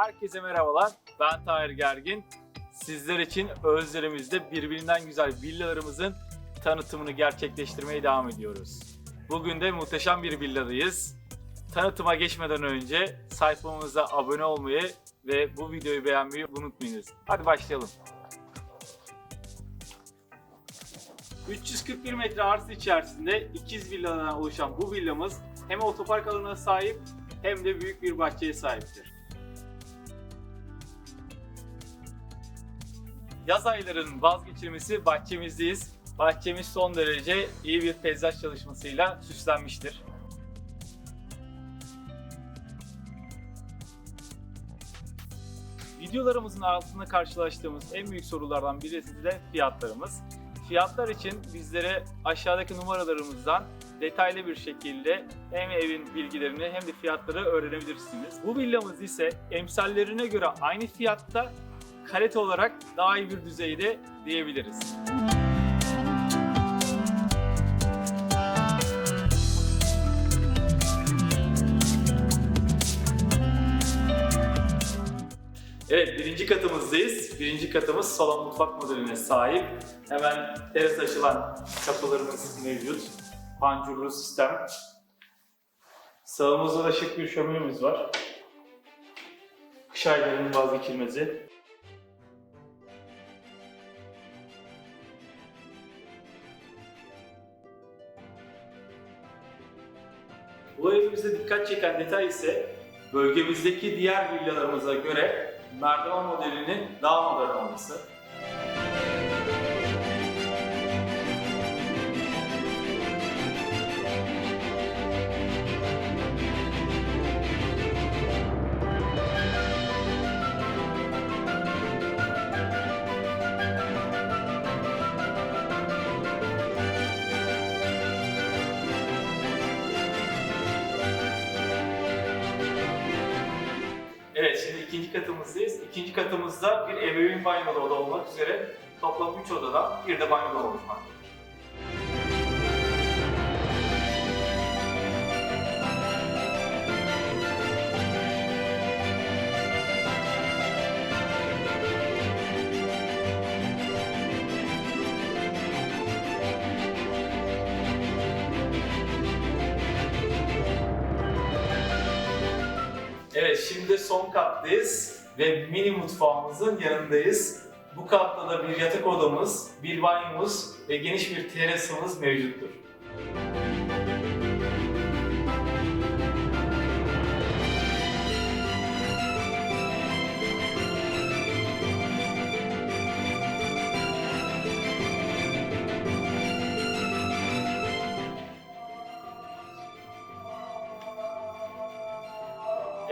Herkese merhabalar. Ben Tahir Gergin. Sizler için Özlerimizde birbirinden güzel villalarımızın tanıtımını gerçekleştirmeye devam ediyoruz. Bugün de muhteşem bir villadayız. Tanıtıma geçmeden önce sayfamıza abone olmayı ve bu videoyu beğenmeyi unutmayınız. Hadi başlayalım. 341 metre arsa içerisinde ikiz villalardan oluşan bu villamız hem otopark alanına sahip hem de büyük bir bahçeye sahiptir. Yaz aylarının vazgeçilmesi bahçemizdeyiz. Bahçemiz son derece iyi bir peyzaj çalışmasıyla süslenmiştir. Videolarımızın altında karşılaştığımız en büyük sorulardan birisi de fiyatlarımız. Fiyatlar için bizlere aşağıdaki numaralarımızdan detaylı bir şekilde hem evin bilgilerini hem de fiyatları öğrenebilirsiniz. Bu villamız ise emsallerine göre aynı fiyatta kalite olarak daha iyi bir düzeyde diyebiliriz. Evet, birinci katımızdayız. Birinci katımız salon mutfak modeline sahip. Hemen teras açılan kapılarımız mevcut. Pancurlu sistem. Sağımızda da şık bir şöminemiz var. Kış aylarının vazgeçilmezi. Bu evimizde dikkat çeken detay ise bölgemizdeki diğer villalarımıza göre merdiven modelinin daha modern olması. İkinci katımızdayız. İkinci katımızda bir ebeveyn banyolu oda olmak üzere toplam 3 odadan bir de banyolu oluşmaktadır. Şimdi son kattayız ve mini mutfağımızın yanındayız. Bu katta da bir yatak odamız, bir banyomuz ve geniş bir terasımız mevcuttur.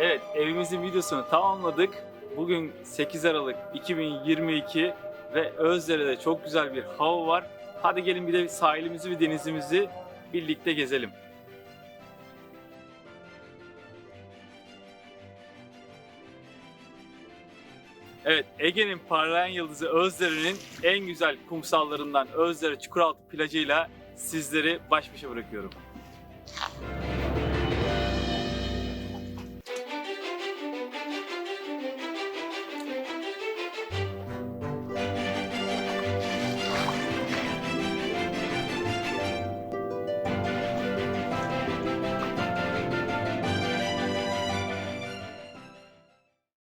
Evet, evimizin videosunu tamamladık. Bugün 8 Aralık 2022 ve Özdere'de çok güzel bir hava var. Hadi gelin bir de sahilimizi ve denizimizi birlikte gezelim. Evet, Ege'nin parlayan yıldızı Özdere'nin en güzel kumsallarından Özdere Çukuraltı plajıyla sizleri baş başa bırakıyorum.